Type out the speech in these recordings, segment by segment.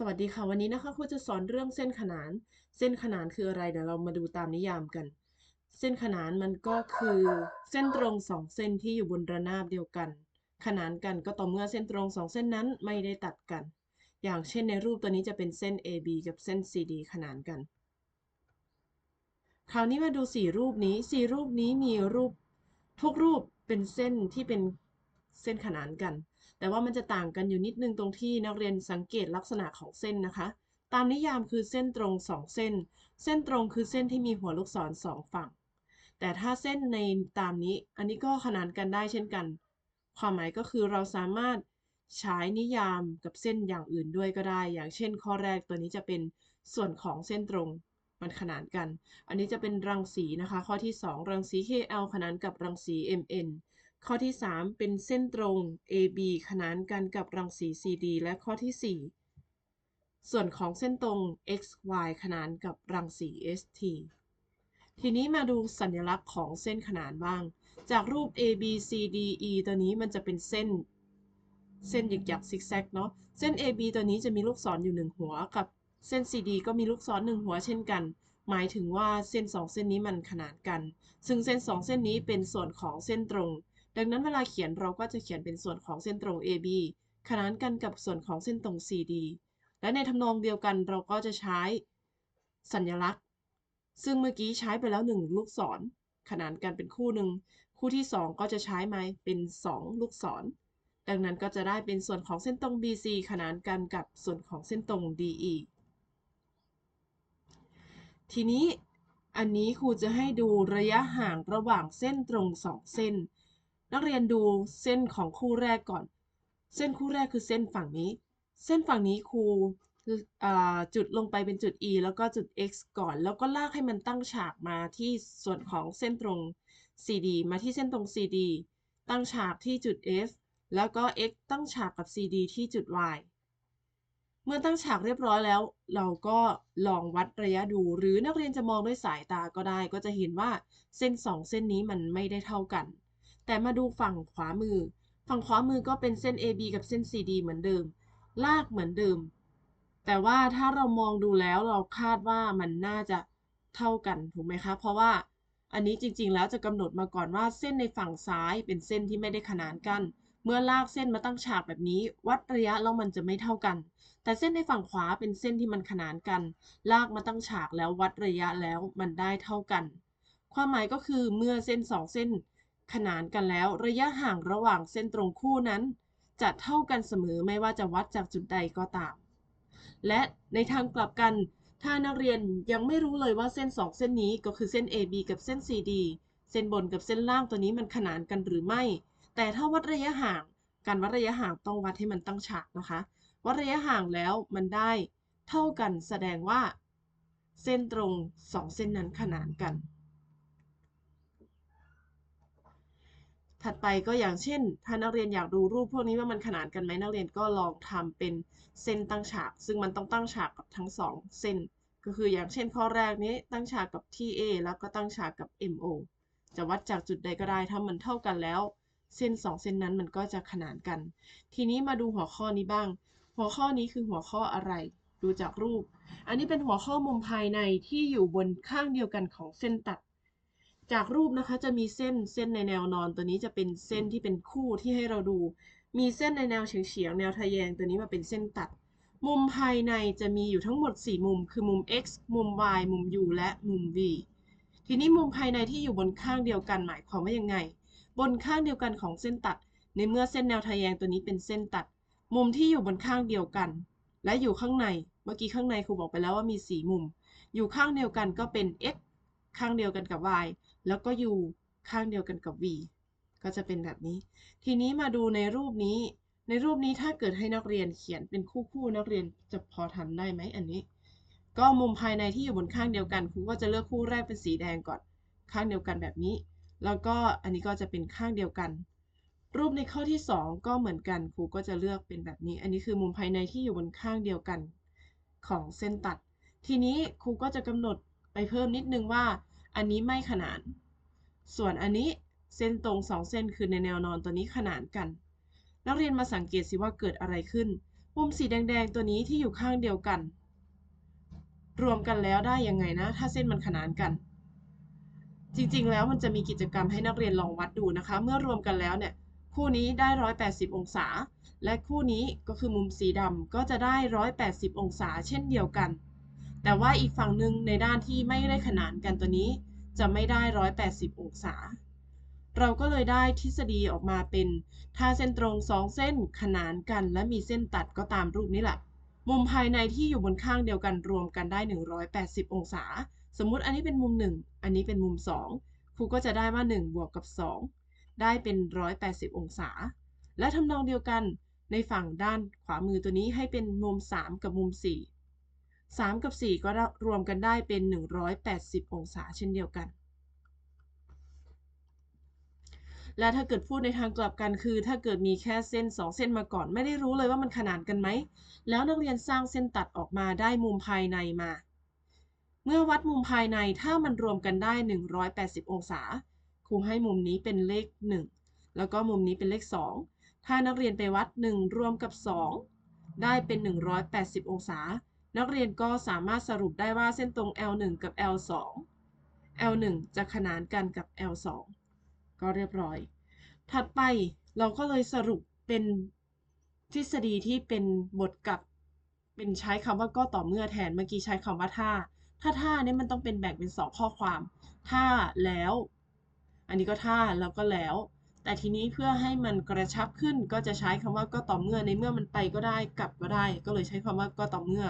สวัสดีค่ะ วันนี้นะคะครูจะสอนเรื่องเส้นขนาน เส้นขนานคืออะไรเดี๋ยวเรามาดูตามนิยามกัน เส้นขนานมันก็คือเส้นตรงสองเส้นที่อยู่บนระนาบเดียวกัน ขนานกันก็ต่อเมื่อเส้นตรงสองเส้นนั้นไม่ได้ตัดกัน อย่างเช่นในรูปตัวนี้จะเป็นเส้น AB กับเส้น CD ขนานกัน คราวนี้มาดูสี่รูปนี้สี่รูปนี้มีรูป ทุกรูปเป็นเส้นที่เป็นเส้นขนานกัน แต่ว่ามันจะต่างกันอยู่นิดนึงตรงที่นักเรียนสังเกตลักษณะของเส้นนะคะ ตามนิยามคือเส้นตรงสองเส้น เส้นตรงคือเส้นที่มีหัวลูกศรสองฝั่ง แต่ถ้าเส้นในตามนี้ อันนี้ก็ขนานกันได้เช่นกัน ความหมายก็คือเราสามารถใช้นิยามกับเส้นอย่างอื่นด้วยก็ได้ อย่างเช่น ข้อแรกตัวนี้จะเป็นส่วนของเส้นตรง มันขนานกัน อันนี้จะเป็นรังสีนะคะ ข้อที่ 2 รังสี KL ขนานกับรังสี MN ข้อที่ 3 เป็นเส้นตรง AB ขนานกันกับรังสี CD และข้อที่ 4 ส่วนของเส้นตรง XY ขนานกับรังสี ST ทีนี้มาดูสัญลักษณ์ของเส้นขนานบ้าง จากรูป AB CD E ตัวนี้มันจะเป็นเส้น เส้นหยึกหยักซิกแซกเนาะ เส้น AB ตัวนี้จะมีลูกศรออยู่หนึ่งหัว กับเส้น CD ก็มีลูกศรหนึ่งหัวเช่นกัน หมายถึงว่าเส้น 2 เส้นนี้มันขนานกัน ซึ่งเส้น 2 เส้นนี้เป็นส่วนของเส้นตรง ดังนั้นเวลาเขียนเราก็จะเขียนเป็นส่วนของเส้นตรง AB ขนานกันกับส่วนของเส้นตรง CD และในทำนองเดียวกันเราก็จะใช้สัญลักษณ์ ซึ่งเมื่อกี้ใช้ไปแล้ว 1 ลูกศร ขนานกันเป็นคู่หนึ่ง คู่ที่ 2 ก็จะใช้ไหมเป็น 2 ลูกศร ดังนั้นก็จะได้เป็นส่วนของเส้นตรง BC ขนานกันกับส่วนของเส้นตรง DE ทีนี้อันนี้ครูจะให้ดูระยะห่างระหว่างเส้นตรงสองเส้น นักเรียนดูเส้นของคู่แรกก่อน เส้นคู่แรกคือเส้นฝั่งนี้ เส้นฝั่งนี้ครูจุดลงไปเป็นจุด E แล้วก็จุด X ก่อน แล้วก็ลากให้มันตั้งฉากมาที่ส่วนของเส้นตรง CD มาที่เส้นตรง CD ตั้งฉากที่จุด F แล้วก็ x ตั้งฉากกับ cd ที่จุด y เมื่อตั้งฉากเรียบร้อยแล้ว เราก็ลองวัดระยะดู หรือนักเรียนจะมองด้วยสายตาก็ได้ ก็จะเห็นว่าเส้น 2 เส้นนี้มันไม่ได้เท่ากัน แต่มาดูฝั่งขวามือ ฝั่งขวามือก็เป็นเส้น AB กับเส้น CD เหมือนเดิม ลากเหมือนเดิม แต่ว่าถ้าเรามองดูแล้วเราคาดว่ามันน่าจะเท่ากันถูกไหมคะ เพราะว่าอันนี้จริงๆ แล้วจะกำหนดมาก่อนว่าเส้นในฝั่งซ้ายเป็นเส้นที่ไม่ได้ขนานกัน เมื่อลากเส้นมาตั้งฉากแบบนี้ วัดระยะแล้วมันจะไม่เท่ากัน แต่เส้นในฝั่งขวาเป็นเส้นที่มันขนานกัน ลากมาตั้งฉากแล้ววัดระยะแล้วมันได้เท่ากัน ความหมายก็คือเมื่อเส้น 2 เส้น ขนานกันแล้วระยะห่างระหว่างเส้นตรงคู่นั้น จะเท่ากันเสมอไม่ว่าจะวัดจากจุดใดก็ตาม และในทางกลับกัน ถ้านักเรียนยังไม่รู้เลยว่าเส้น 2 เส้นนี้ก็คือเส้น AB กับเส้น CD เส้นบนกับเส้นล่างตัวนี้มันขนานกันหรือไม่ แต่ถ้าวัดระยะห่าง การวัดระยะห่างต้องวัดให้มันตั้งฉากนะคะ วัดระยะห่างแล้วมันได้เท่ากันแสดงว่า เส้นตรงสองเส้นนั้นขนานกัน ถัดไปก็อย่างเช่น ถ้านักเรียนอยากดูรูปพวกนี้ว่ามันขนานกันไหมนักเรียนก็ลองทำเป็นเส้นตั้งฉาก ซึ่งมันต้องตั้งฉากกับทั้งสองเส้น ก็คืออย่างเช่นข้อแรกนี้ตั้งฉากกับ TA แล้วก็ตั้งฉากกับ MO จะวัดจากจุดใดก็ได้ถ้ามันเท่ากันแล้ว เส้น 2 เส้นนั้นมันก็จะขนานกัน ทีนี้มาดูหัวข้อนี้บ้าง หัวข้อนี้คือหัวข้ออะไร ดูจากรูป อันนี้เป็นหัวข้อมุมภายในที่อยู่บนข้างเดียวกันของเส้นตัด จากรูปนะคะจะมีเส้นเส้นในแนวนอนตัวนี้จะเป็นเส้นที่เป็นคู่ที่ให้เราดู มีเส้นในแนวเฉียงเฉียงแนวทะแยงตัวนี้มาเป็นเส้นตัด มุมภายในจะมีอยู่ทั้งหมด 4 มุม คือมุม x มุม y มุม u และมุม v ทีนี้มุมภายในที่อยู่บนข้างเดียวกันหมายความว่ายังไง บนข้างเดียวกันของเส้นตัด ในเมื่อเส้นแนวทะแยงตัวนี้เป็นเส้นตัด มุมที่อยู่บนข้างเดียวกัน และอยู่ข้างใน เมื่อกี้ข้างในครูบอกไปแล้วว่ามี 4 มุม อยู่ข้างเดียวกันก็เป็น x ข้างเดียวกันกับ y แล้วก็ u ข้างเดียวกันกับ v ก็จะเป็นแบบนี้ ทีนี้มาดูในรูปนี้ ในรูปนี้ถ้าเกิดให้นักเรียนเขียนเป็นคู่ๆนักเรียนจะพอทำได้ไหมอันนี้ ก็มุมภายในที่อยู่บนข้างเดียวกันครูก็จะเลือกคู่แรกเป็นสีแดงก่อน ข้างเดียวกันแบบนี้ แล้วก็อันนี้ก็จะเป็นข้างเดียวกัน รูปในข้อที่ 2 ก็เหมือนกันครูก็จะเลือกเป็นแบบนี้ อันนี้คือมุมภายในที่อยู่บนข้างเดียวกันของเส้นตัด ทีนี้ครูก็จะกำหนดไปเพิ่มนิดนึงว่า อันนี้ไม่ขนาน ส่วนอันนี้เส้นตรง2เส้นคือในแนวนอนตัวนี้ขนานกัน นักเรียนมาสังเกตสิว่าเกิดอะไรขึ้น มุมสีแดงๆตัวนี้ที่อยู่ข้างเดียวกัน รวมกันแล้วได้ยังไงนะ ถ้าเส้นมันขนานกัน จริงๆ แล้วมันจะมีกิจกรรมให้นักเรียนลองวัดดูนะคะ เมื่อรวมกันแล้วเนี่ย คู่นี้ได้ 180 องศา และคู่นี้ก็คือมุมสีดำก็จะได้ 180 องศา เช่นเดียวกัน แต่ว่าอีกฝั่งหนึ่งในด้านที่ไม่ได้ขนานกันตัวนี้ จะไม่ได้ 180 องศา เราก็เลยได้ทฤษฎีออกมาเป็น ถ้าเส้นตรง2เส้นขนานกัน และมีเส้นตัดก็ตามรูปนี้แหละ มุมภายในที่อยู่บนข้างเดียวกันรวมกันได้ 180 องศา สมมุติอันนี้เป็นมุม 1 อันนี้เป็นมุม 2 ครูก็จะได้ว่า 1 บวกกับ 2 ได้เป็น 180 องศา และทำนองเดียวกันในฝั่งด้านขวามือตัวนี้ให้เป็นมุม 3 กับมุม 4 3 กับ 4 ก็รวมกันได้เป็น 180 องศาเช่นเดียวกัน และถ้าเกิดพูดในทางกลับกันคือ ถ้าเกิดมีแค่เส้น 2 เส้นมาก่อน ไม่ได้รู้เลยว่ามันขนานกันไหม แล้วนักเรียนสร้างเส้นตัดออกมาได้มุมภายในมา เมื่อวัดมุมภายในถ้ามันรวมกันได้ 180 องศา ครูให้มุมนี้เป็นเลข 1 แล้วก็มุมนี้เป็นเลข 2 ถ้านักเรียนไปวัด 1 รวมกับ 2 ได้เป็น 180 องศา นักเรียนก็สามารถสรุปได้ว่าเส้นตรง L1 กับ L2 L1 จะขนานกันกับ L2 ก็เรียบร้อย ถัดไปเราก็เลยสรุปเป็นทฤษฎีที่เป็นบทกลับเป็นใช้คำว่าก็ต่อเมื่อแทนเมื่อกี้ใช้คำว่าถ้า ถ้าถ้าเนี่ยมันต้องเป็นแบ่งเป็นสองข้อความ ถ้าแล้ว อันนี้ก็ถ้าแล้วก็แล้ว แต่ทีนี้เพื่อให้มันกระชับขึ้นก็จะใช้คำว่าก็ต่อเมื่อในเมื่อมันไปก็ได้กลับก็ได้ ก็เลยใช้คำว่าก็ต่อเมื่อ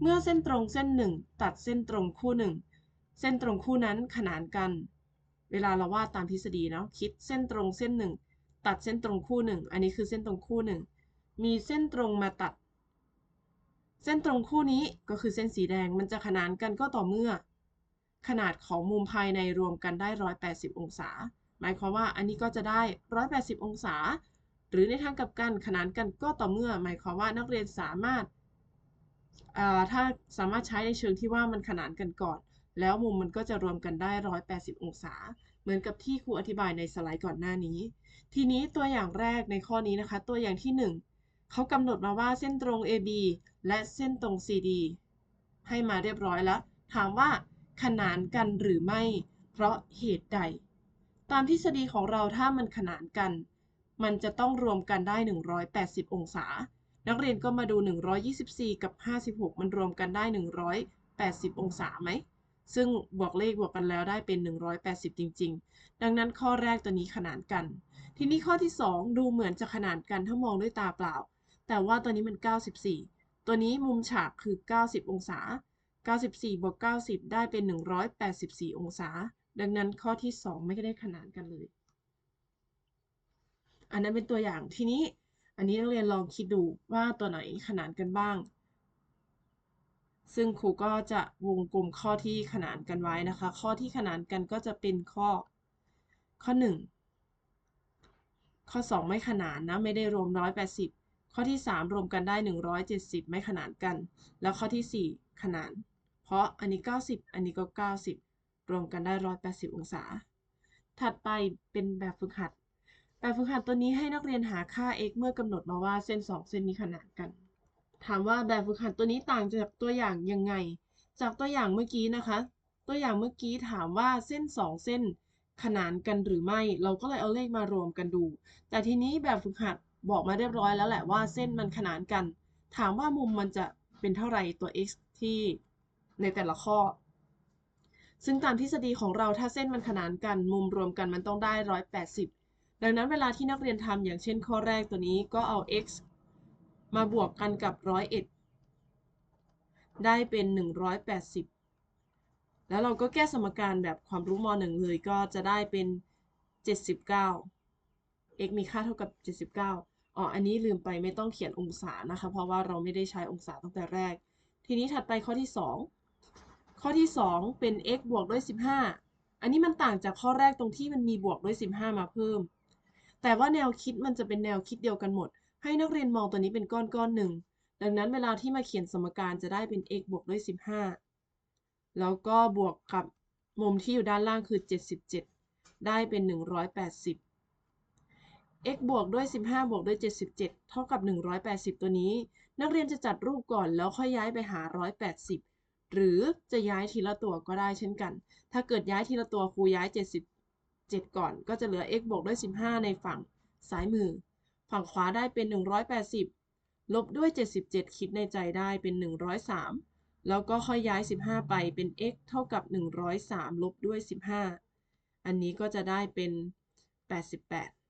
เมื่อเส้นตรงเส้นหนึ่งตัดเส้นตรงคู่หนึ่งเส้นตรงคู่นั้นขนานกัน เวลาเราวาดตามทฤษฎีเนาะคิดเส้นตรงเส้นหนึ่งตัดเส้นตรงคู่หนึ่งอันนี้คือเส้นตรงคู่หนึ่งมีเส้นตรงมาตัด เส้นตรงคู่นี้ก็คือเส้นสีแดงมันจะขนานกันก็ต่อเมื่อ ขนาดของมุมภายในรวมกันได้ 180 องศา หมายความว่าอันนี้ก็จะได้ 180 องศา หรือในทางกลับกันขนานกันก็ต่อเมื่อ หมายความว่านักเรียนสามารถ ถ้าสามารถใช้ในเชิงที่ว่ามันขนานกันก่อน แล้วมุมมันก็จะรวมกันได้ 180 องศา เหมือนกับที่ครูอธิบายในสไลด์ก่อนหน้านี้ ทีนี้ตัวอย่างแรกในข้อนี้นะคะ ตัวอย่างที่ 1 เขากำหนดมาว่าเส้นตรง AB และเส้นตรง CD ให้มาเรียบร้อยแล้ว ถามว่าขนานกันหรือไม่ เพราะเหตุใด ตามทฤษฎีของเราถ้ามันขนานกัน มันจะต้องรวมกันได้ 180 องศา นักเรียนก็มาดู 124 กับ 56 มันรวมกันได้ 180 องศาไหม ซึ่งบวกเลขบวกกันแล้วได้เป็น 180 จริง ๆ ดังนั้นข้อแรกตัวนี้ขนานกัน ทีนี้ข้อที่ 2 ดูเหมือนจะขนานกันถ้ามองด้วยตาเปล่า แต่ว่าตัวนี้มัน 94 ตัวนี้มุมฉากคือ 90 องศา 94 บวก 90 ได้เป็น 184 องศา ดังนั้นข้อที่ 2 ไม่ได้ขนานกันเลย อันนั้นเป็นตัวอย่างทีนี้ อันนี้นักเรียนลองคิดดูว่าตัวไหนขนานกันบ้าง ซึ่งครูก็จะวงกลมข้อที่ขนานกันไว้นะคะ ข้อที่ขนานกันก็จะเป็นข้อ ข้อ 1 ข้อ 2 ไม่ขนานนะไม่ได้รวม 180 ข้อที่ 3 รวมกันได้ 170 ไม่ขนานกัน แล้วข้อที่ 4 ขนาน เพราะอันนี้ 90 อันนี้ก็ 90 รวมกันได้ 180 องศา ถัดไปเป็นแบบฝึกหัด แบบฝึกหัดตัวนี้ให้นักเรียนหาค่า x เมื่อกำหนดมาว่าเส้น 2 เส้นนี้ขนานกัน ถามว่าแบบฝึกหัดตัวนี้ต่างจากตัวอย่างยังไง จากตัวอย่างเมื่อกี้นะคะ ตัวอย่างเมื่อกี้ถามว่าเส้น 2 เส้นขนานกันหรือไม่ เราก็เลยเอาเลขมารวมกันดู แต่ทีนี้แบบฝึกหัดบอกมาเรียบร้อยแล้วแหละว่าเส้นมันขนานกัน ถามว่ามุมมันจะเป็นเท่าไหร่ตัว x ที่ในแต่ละข้อ ซึ่งตามทฤษฎีของเราถ้าเส้นมันขนานกัน มุมรวมกันมันต้องได้ 180 ดังนั้นเวลาที่นักเรียนทำอย่างเช่นข้อแรกตัวนี้ก็เอา x มาบวกกันกับ 101 ได้เป็น 180 แล้วเราก็แก้สมการแบบความรู้ม .1 เลยก็จะได้เป็น 79 x มีค่าเท่ากับ 79อ๋ออันนี้ลืมไปไม่ต้องเขียนองศานะคะ เพราะว่าเราไม่ได้ใช้องศาตั้งแต่แรก ทีนี้ถัดไปข้อที่ 2 ข้อที่ 2 เป็น x บวกด้วย 15 อันนี้มันต่างจากข้อแรกตรงที่มันมีบวกด้วย 15 มาเพิ่ม แต่ว่าแนวคิดมันจะเป็นแนวคิดเดียวกันหมด ให้นักเรียนมองตัวนี้เป็นก้อนก้อนหนึ่ง ดังนั้นเวลาที่มาเขียนสมการจะได้เป็น x บวกด้วย 15 แล้วก็บวกกับมุมที่อยู่ด้านล่างคือ 77 ได้เป็น 180 x บวกด้วย 15 บวกด้วย 77 เท่ากับ 180 ตัวนี้ นักเรียนจะจัดรูปก่อนแล้วค่อยย้ายไปหา 180 หรือจะย้ายทีละตัวก็ได้เช่นกัน ถ้าเกิดย้ายทีละตัวครูย้าย 70 7 ก่อน ก็จะเหลือ x บวกด้วย 15 ในฝั่งซ้ายมือ ฝั่งขวาได้เป็น 180 ลบด้วย 77 คิดในใจได้เป็น 103 แล้วก็ค่อยย้าย 15 ไปเป็น x เท่ากับ 103 ลบด้วย 15 อันนี้ก็จะได้เป็น 88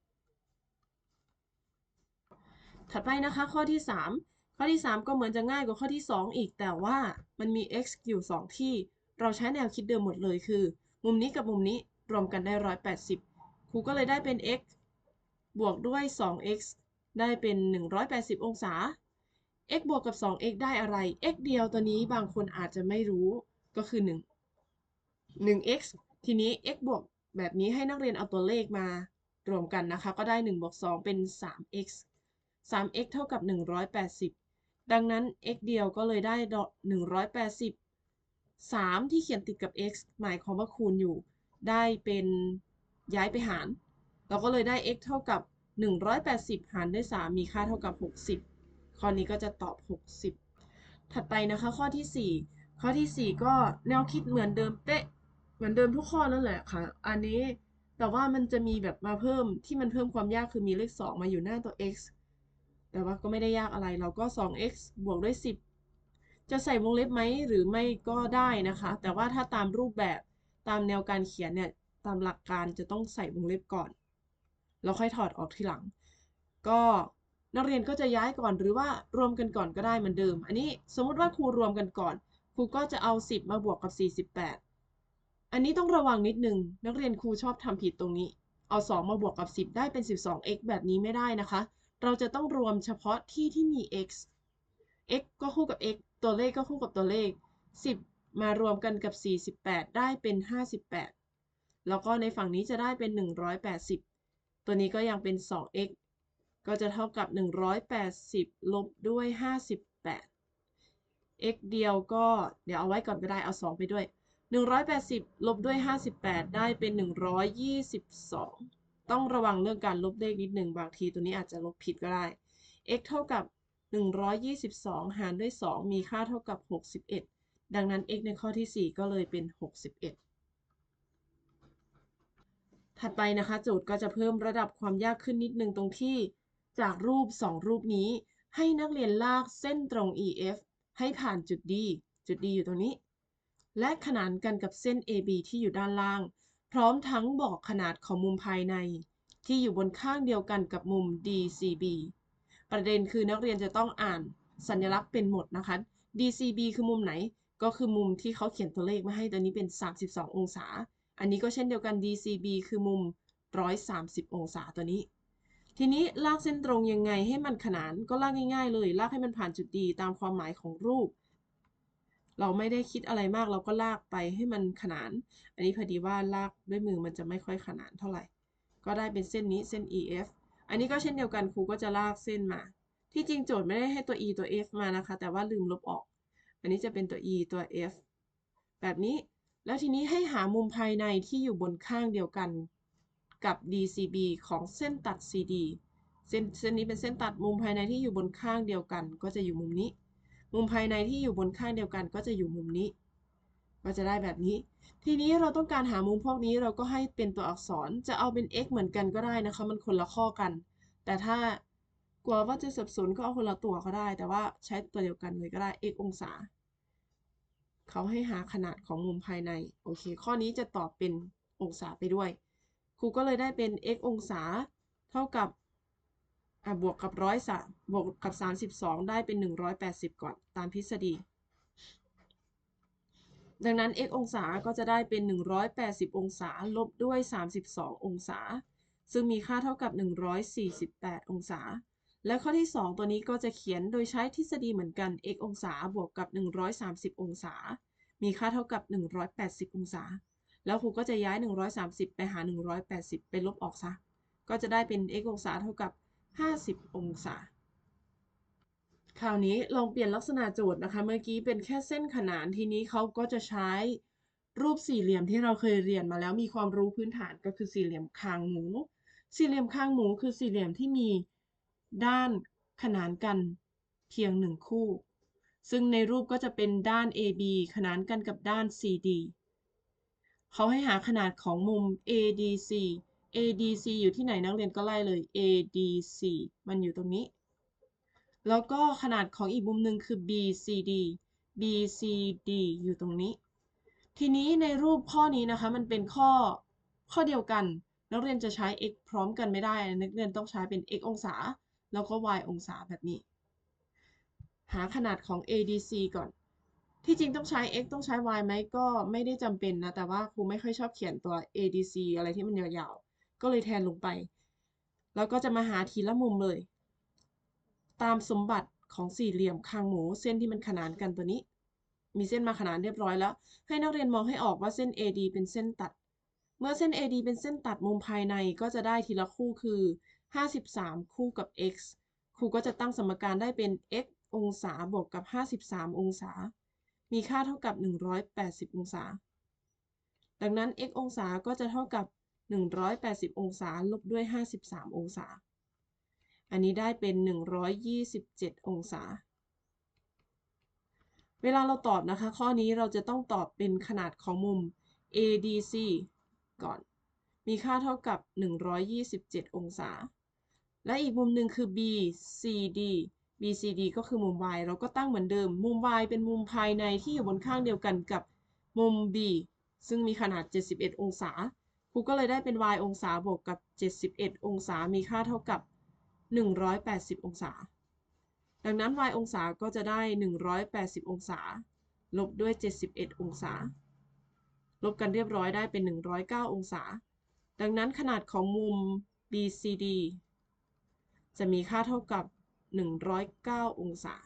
ถัดไปนะคะข้อที่ 3 ข้อที่ 3 ก็เหมือนจะง่ายกว่าข้อที่ 2 อีกแต่ว่ามันมี x อยู่ 2 ที่เราใช้แนวคิดเดิมหมดเลยคือ มุมนี้กับมุมนี้ รวมกันได้ 180 ครูก็เลยได้เป็น x บวกด้วย 2x ได้เป็น 180 องศา x บวกกับ 2x ได้อะไร x เดียวตัวนี้บางคนอาจจะไม่รู้ก็คือ 1 1x ทีนี้ x บวกแบบนี้ให้นักเรียนเอาตัวเลขมารวมกันนะคะ ก็ได้ 1 บวก 2 เป็น 3x 3x เท่ากับ 180 ดังนั้น x เดียวก็เลยได้ 180 3 ที่เขียนติดกับ x หมายความว่าคูณอยู่ ได้เป็นย้ายไปหาร เราก็เลยได้ x เท่ากับ 180 หารด้วย 3 มีค่าเท่ากับ 60 ข้อนี้ก็จะตอบ 60 ถัดไปนะคะข้อที่ 4 ข้อที่ 4 ก็แนวคิดเหมือนเดิมเป๊ะ เหมือนเดิมทุกข้อนั่นแหละค่ะ อันนี้แต่ว่ามันจะมีแบบมาเพิ่มที่มันเพิ่มความยากคือมีเลข 2 มาอยู่หน้าตัว x แต่ว่าก็ไม่ได้ยากอะไร เราก็ 2x บวกด้วย 10 จะใส่วงเล็บไหมหรือไม่ก็ได้นะคะ แต่ว่าถ้าตามรูปแบบ ตามแนวการเขียนเนี่ยตามหลักการจะต้องใส่วงเล็บก่อน แล้วค่อยถอดออกทีหลัง ก็นักเรียนก็จะย้ายก่อนหรือว่ารวมกันก่อนก็ได้เหมือนเดิม อันนี้สมมติว่าครูรวมกันก่อน ครูก็จะเอา 10 มาบวกกับ 48 อันนี้ต้องระวังนิดนึง นักเรียนครูชอบทำผิดตรงนี้ เอา 2 มาบวกกับ 10 ได้เป็น 12x แบบนี้ไม่ได้นะคะ เราจะต้องรวมเฉพาะที่ที่มี x x ก็คู่กับ x ตัวเลขก็คู่กับตัวเลข 10 มารวมกันกับ 48 ได้เป็น 58 แล้วก็ในฝั่งนี้จะได้เป็น 180 ตัวนี้ก็ยังเป็น 2x ก็จะเท่ากับ 180 ลบด้วย 58 x เดียวก็เดี๋ยวเอาไว้ก่อนก็ได้เอา 2 ไปด้วย 180 ลบด้วย 58 ได้เป็น 122 ต้องระวังเรื่องการลบเลขนิดหนึ่งบางทีตัวนี้อาจจะลบผิดก็ได้ x เท่ากับ 122 หารด้วย 2 มีค่าเท่ากับ 61 ดังนั้น x ในข้อที่ 4 ก็เลยเป็น 61 ถัดไปนะคะโจทย์ก็จะเพิ่มระดับความยากขึ้นนิดนึงตรงที่ จากรูป 2 รูปนี้ ให้นักเรียนลากเส้นตรง EF ให้ผ่านจุด D จุด D อยู่ตรงนี้ และขนานกันกับเส้น AB ที่อยู่ด้านล่าง พร้อมทั้งบอกขนาดของมุมภายใน ที่อยู่บนข้างเดียวกันกับมุม DCB ประเด็นคือนักเรียนจะต้องอ่านสัญลักษณ์เป็นหมดนะคะ DCB คือมุมไหน ก็คือมุมที่เขาเขียนตัวเลขมาให้ตัวนี้เป็น 32 องศา อันนี้ก็เช่นเดียวกัน DCB คือมุม 130 องศาตัวนี้ ทีนี้ลากเส้นตรงยังไงให้มันขนานก็ลากง่าย ๆ เลย ลากให้มันผ่านจุดดีตามความหมายของรูป เราไม่ได้คิดอะไรมากเราก็ลากไปให้มันขนาน อันนี้พอดีว่าลากด้วยมือมันจะไม่ค่อยขนานเท่าไหร่ ก็ได้เป็นเส้นนี้เส้น EF อันนี้ก็เช่นเดียวกันครูก็จะลากเส้นมา ที่จริงโจทย์ไม่ได้ให้ตัว e ตัว f มานะคะ แต่ว่าลืมลบออก อันนี้จะเป็นตัว e ตัว f แบบนี้ แล้วทีนี้ให้หามุมภายในที่อยู่บนข้างเดียวกันกับ DCB ของเส้นตัด CD เส้นเส้นนี้เป็นเส้นตัดมุมภายในที่อยู่บนข้างเดียวกัน ก็จะอยู่มุมนี้ มุมภายในที่อยู่บนข้างเดียวกัน ก็จะอยู่มุมนี้ ก็จะได้แบบนี้ ทีนี้เราต้องการหามุมพวกนี้เราก็ให้เป็นตัวอักษร จะเอาเป็น x เหมือนกันก็ได้นะคะ มันคนละข้อกัน แต่ถ้า กลัวว่าจะสับสนก็เอาคนละตัวก็ได้ แต่ว่าใช้ตัวเดียวกันเลยก็ได้ x องศา เขาให้หาขนาดของมุมภายใน โอเค ข้อนี้จะตอบเป็นองศาไปด้วย ครูก็เลยได้เป็น x องศา เท่ากับบวกกับร้อยสบวกกับ 32 ได้เป็น 180 ก่อน ตามทฤษฎี ดังนั้น x องศาก็จะได้เป็น 180 องศา ลบด้วย 32 องศา ซึ่งมีค่าเท่ากับ 148 องศา และข้อที่ 2 ตัวนี้ก็จะเขียนโดยใช้ทฤษฎีเหมือนกัน x องศาบวกกับ 130 องศา มีค่าเท่ากับ 180 องศา แล้วครูก็จะย้าย 130 ไปหา 180 ไปลบออกซะ ก็จะได้เป็น x องศาเท่ากับ 50 องศา คราวนี้ลองเปลี่ยนลักษณะโจทย์นะคะ เมื่อกี้เป็นแค่เส้นขนาน ทีนี้เขาก็จะใช้รูปสี่เหลี่ยมที่เราเคยเรียนมาแล้วมีความรู้พื้นฐานก็คือสี่เหลี่ยมคางหมู สี่เหลี่ยมข้างหมูคือสี่เหลี่ยมที่มี ด้านขนานกันเพียงหนึ่งคู่ ซึ่งในรูปก็จะเป็นด้าน AB ขนานกันกับด้าน CD เขาให้หาขนาดของมุม ADC ADC อยู่ที่ไหนนักเรียนก็ไล่เลย ADC มันอยู่ตรงนี้ แล้วก็ขนาดของอีกมุมหนึ่งคือ BCD BCD อยู่ตรงนี้ ทีนี้ในรูปข้อนี้นะคะ มันเป็นข้อข้อเดียวกัน นักเรียนจะใช้ x พร้อมกันไม่ได้ นักเรียนต้องใช้เป็น x องศา แล้วก็ y องศาแบบนี้ หาขนาดของ ADC ก่อน ที่จริงต้องใช้ x ต้องใช้ y ไหมก็ไม่ได้จำเป็นนะ แต่ว่าครูไม่ค่อยชอบเขียนตัว ADC อะไรที่มันยาวๆ ก็เลยแทนลงไป แล้วก็จะมาหาทีละมุมเลย ตามสมบัติของสี่เหลี่ยมคางหมูเส้นที่มันขนานกันตัวนี้ มีเส้นมาขนานเรียบร้อยแล้ว ให้นักเรียนมองให้ออกว่าเส้น AD เป็นเส้นตัด เมื่อเส้น AD เป็นเส้นตัดมุมภายในก็จะได้ทีละคู่คือ 53 คู่กับ x ครูก็จะตั้งสมการได้เป็น x องศาบวกกับ 53 องศา มีค่าเท่ากับ 180 องศา ดังนั้น x องศาก็จะเท่ากับ 180 องศาลบด้วย 53 องศา อันนี้ได้เป็น 127 องศา เวลาเราตอบนะคะ ข้อนี้เราจะต้องตอบเป็นขนาดของมุม ADC ก่อน มีค่าเท่ากับ 127 องศา และอีกมุมหนึ่งคือ BCD BCD ก็คือมุม y เราก็ตั้งเหมือนเดิม มุม y เป็นมุมภายในที่อยู่บนข้างเดียวกันกับมุม B ซึ่งมีขนาด 71 องศา ครูก็เลยได้เป็น y องศาบวกกับ 71 องศา มีค่าเท่ากับ 180 องศา ดังนั้น y องศาก็จะได้ 180 องศา ลบด้วย 71 องศา ลบกันเรียบร้อยได้เป็น 109 องศา ดังนั้นขนาดของมุม BCD จะมีค่าเท่ากับ 109 องศา